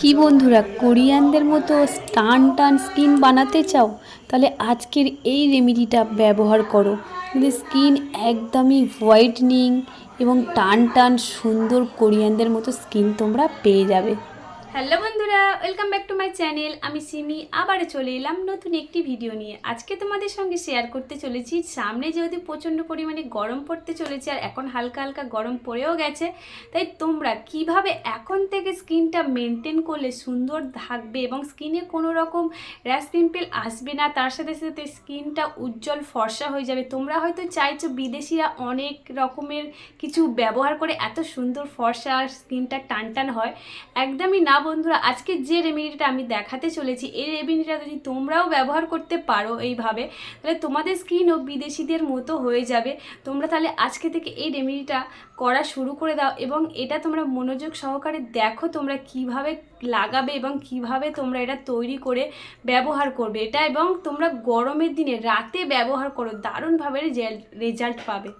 কি বন্ধুরা, কোরিয়ানদের মতো টান টান স্কিন বানাতে চাও? তাহলে আজকের এই রেমেডিটা ব্যবহার করো। স্কিন একদমই হোয়াইটনিং এবং টান টান সুন্দর কোরিয়ানদের মতো স্কিন তোমরা পেয়ে যাবে। হ্যালো বন্ধুরা, welcome back to my channel. আমি সিমি, আবারও চলে এলাম নতুন একটি ভিডিও নিয়ে। আজকে তোমাদের সঙ্গে শেয়ার করতে চলেছি, সামনে যেহেতু প্রচণ্ড পরিমাণে গরম পড়তে চলেছে আর এখন হালকা হালকা গরম পড়েও গেছে, তাই তোমরা কীভাবে এখন থেকে স্কিনটা মেনটেন করলে সুন্দর থাকবে এবং স্কিনে কোনো রকম র্যাশ পিম্পল আসবে না, তার সাথে সাথে স্কিনটা উজ্জ্বল ফর্সা হয়ে যাবে। তোমরা হয়তো চাইছো বিদেশিরা অনেক রকমের কিছু ব্যবহার করে এত সুন্দর ফর্সা স্কিনটা টান টান হয়। একদমই না বন্ধুরা, আজকে যে রেমেডিটা আমি দেখাতে চলেছি, এই রেমেডিটা যদি তোমরাও ব্যবহার করতে পারো এইভাবে, তাহলে তোমাদের স্কিনও বিদেশিদের মতো হয়ে যাবে। তোমরা তাহলে আজকে থেকে এই রেমেডিটা করা শুরু করে দাও এবং এটা তোমরা মনোযোগ সহকারে দেখো তোমরা কীভাবে লাগাবে এবং কীভাবে তোমরা এটা তৈরি করে ব্যবহার করবে। এটা এবং তোমরা গরমের দিনে রাতে ব্যবহার করো, দারুণভাবে রেজাল্ট পাবে।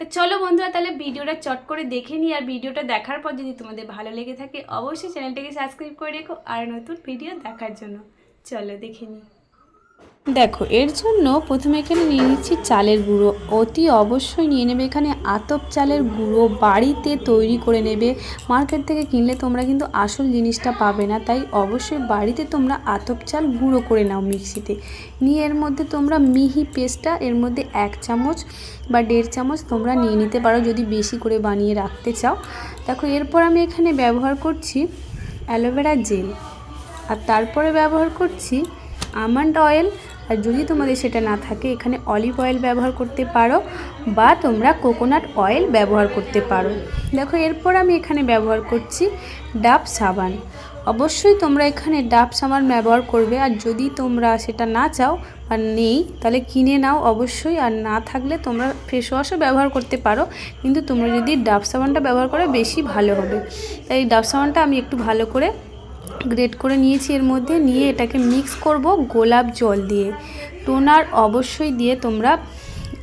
তো চলো বন্ধুরা, তাহলে ভিডিওটা চট করে দেখে নিই আর ভিডিওটা দেখার পর যদি তোমাদের ভালো লেগে থাকে, অবশ্যই চ্যানেলটাকে সাবস্ক্রাইব করে রেখো আর নতুন ভিডিও দেখার জন্য। চলো দেখে নিই। দেখো, এর জন্য প্রথমে এখানে নিয়ে নিচ্ছি চালের গুঁড়ো। অতি অবশ্যই নিয়ে নেবে এখানে আতপ চালের গুঁড়ো, বাড়িতে তৈরি করে নেবে। মার্কেট থেকে কিনলে তোমরা কিন্তু আসল জিনিসটা পাবে না, তাই অবশ্যই বাড়িতে তোমরা আতপ চাল গুঁড়ো করে নাও মিক্সিতে। নিয়ে এর মধ্যে তোমরা মিহি পেস্টটা, এর মধ্যে এক চামচ বা দেড় চামচ তোমরা নিয়ে নিতে পারো যদি বেশি করে বানিয়ে রাখতে চাও। দেখো, এরপর আমি এখানে ব্যবহার করছি অ্যালোভেরা জেল। আর তারপরে ব্যবহার করছি আমন্ড অয়েল আর যদি তোমাদের সেটা না থাকে, এখানে অলিভ অয়েল ব্যবহার করতে পারো, বা তোমরা কোকোনাট অয়েল ব্যবহার করতে পারো। দেখো, এরপর আমি এখানে ব্যবহার করছি ডাব সাবান। অবশ্যই তোমরা এখানে ডাব সাবান ব্যবহার করবে, আর যদি তোমরা সেটা না চাও আর নেই, তাহলে কিনে নাও অবশ্যই, আর না থাকলে তোমরা ফেস ওয়াশও ব্যবহার করতে পারো, কিন্তু তোমরা যদি ডাব সাবানটা ব্যবহার করে, বেশি ভালো হবে। তাই ডাব সাবানটা আমি একটু ভালো করে গ্রেট করে নিয়েছি এর মধ্যে, নিয়ে এটাকে মিক্স করব গোলাপ জল দিয়ে। টোনার অবশ্যই দিয়ে তোমরা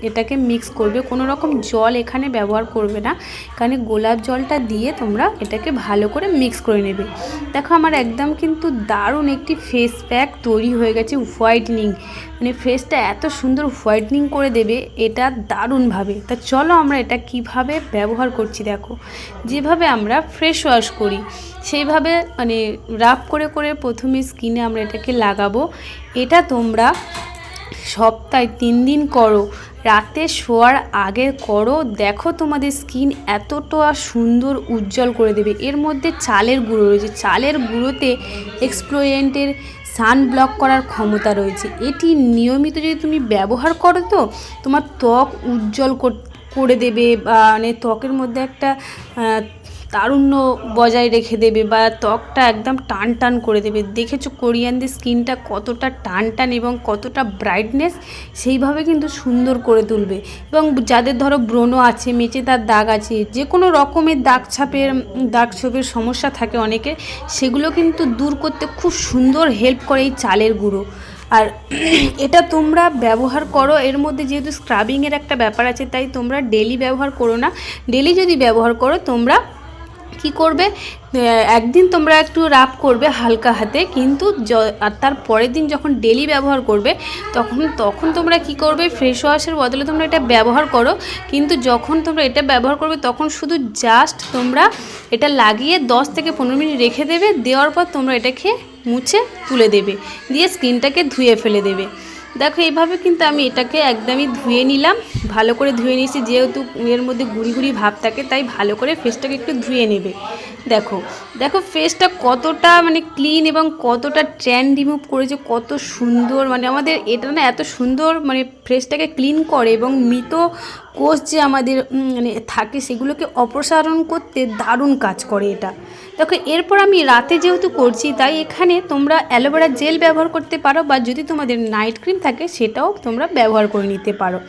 এটাকে মিক্স করবে। কোনো রকম জল এখানে ব্যবহার করবে না। এখানে গোলাপ জলটা দিয়ে তোমরা এটাকে ভালো করে মিক্স করে নেবে। দেখো আমার একদম কিন্তু দারুণ একটি ফেস প্যাক তৈরি হয়ে গেছে হোয়াইটনিং মানে ফেসটা এত সুন্দর হোয়াইটনিং করে দেবে, এটা দারুণভাবে। তা চলো আমরা এটা কীভাবে ব্যবহার করছি দেখো। যেভাবে আমরা ফ্রেশ ওয়াশ করি, সেইভাবে মানে রাফ করে করে প্রথমে স্কিনে আমরা এটাকে লাগাবো। এটা তোমরা সপ্তাহে তিন দিন করো। রাতে শোয়ার আগে করো। দেখো তোমাদের স্কিন এতটা সুন্দর উজ্জ্বল করে দেবে। এর মধ্যে চালের গুঁড়ো রয়েছে। চালের গুঁড়োতে এক্সপ্লোয়েন্টের সান ব্লক করার ক্ষমতা রয়েছে। এটি নিয়মিত যদি তুমি ব্যবহার করো তো, তোমার ত্বক উজ্জ্বল করে দেবে। বা মানে ত্বকের মধ্যে একটা তারুণ্য বজায় রেখে দেবে বা ত্বকটা একদম টান টান করে দেবে। দেখেছ কোরিয়ানদের স্কিনটা কতটা টান টান এবং কতটা ব্রাইটনেস সেইভাবে কিন্তু সুন্দর করে তুলবে। এবং যাদের ধরো ব্রণ আছে, মেচে তার দাগ আছে যে কোনো রকমের দাগ ছাপের, দাগ ছোপের সমস্যা থাকে অনেকে সেগুলো কিন্তু দূর করতে খুব সুন্দর হেল্প করে এই চালের গুঁড়ো। আর এটা তোমরা ব্যবহার করো, এর মধ্যে যেহেতু স্ক্রাবিংয়ের একটা ব্যাপার আছে, তাই তোমরা ডেলি ব্যবহার করো না। ডেলি যদি ব্যবহার করো, তোমরা কি করবে? একদিন তোমরা একটু রাপ করবে হালকা হাতে, কিন্তু আর তার পরের দিন যখন ডেলি ব্যবহার করবে, তখন তখন তোমরা কি করবে? ফ্রেশ ওয়াশের বদলে তোমরা এটা ব্যবহার করো। কিন্তু যখন তোমরা এটা ব্যবহার করবে, তখন শুধু জাস্ট তোমরা এটা লাগিয়ে দশ থেকে পনেরো মিনিট রেখে দেবে। দেওয়ার পর তোমরা এটাকে মুছে তুলে দেবে। দিয়ে স্কিনটাকে ধুয়ে ফেলে দেবে। দেখো এইভাবে কিন্তু আমি এটাকে একদমই ধুয়ে নিলাম। ভালো করে ধুয়ে নিয়েছি, যেহেতু এর মধ্যে গুড়ি গুড়ি ভাব থাকে, তাই ভালো করে ফেসটাকে একটু ধুয়ে নেবে। দেখো দেখো ফেসটা কতটা মানে ক্লিন এবং কতটা ট্যান রিমুভ করেছে, কত সুন্দর। মানে আমাদের এটা না এত সুন্দর মানে ফেসটাকে ক্লিন করে এবং মৃত কোষ যে আমাদের মানে থাকে সেগুলোকে অপসারণ করতে দারুণ কাজ করে এটা। দেখো, এরপর আমি রাতে যেহেতু করছি, তাই এখানে তোমরা অ্যালোভেরা জেল ব্যবহার করতে পারো বা যদি তোমাদের নাইট ক্রিম থাকে সেটাও তোমরা ব্যবহার করে নিতে পারো।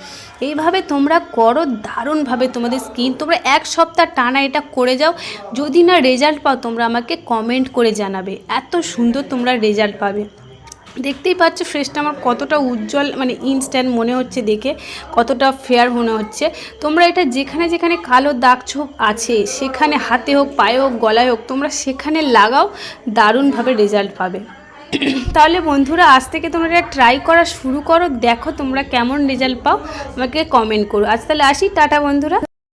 এইভাবে তোমরা করো দারুণভাবে তোমাদের স্কিন। তোমরা এক সপ্তাহ টানা এটা করে যাও। যদি না রেজাল্ট পাও, তোমরা আমাকে কমেন্ট করে জানাবে। এত সুন্দর তোমরা রেজাল্ট পাবে। দেখতেই পাচ্ছ ফ্রেশটা আমার কতটা উজ্জ্বল মানে ইনস্ট্যান্ট মনে হচ্ছে দেখে, কতটা ফেয়ার মনে হচ্ছে। তোমরা এটা যেখানে যেখানে কালো দাগ ছোপ আছে, সেখানে হাতে হোক, পায়ে হোক, গলায় হোক, তোমরা সেখানে লাগাও, দারুণভাবে রেজাল্ট পাবে। তাহলে বন্ধুরা, আজ থেকে তোমরা এটা ট্রাই করা শুরু করো, দেখো তোমরা কেমন রেজাল্ট পাও, আমাকে কমেন্ট করো। আজ তাহলে আসি, টাটা বন্ধুরা।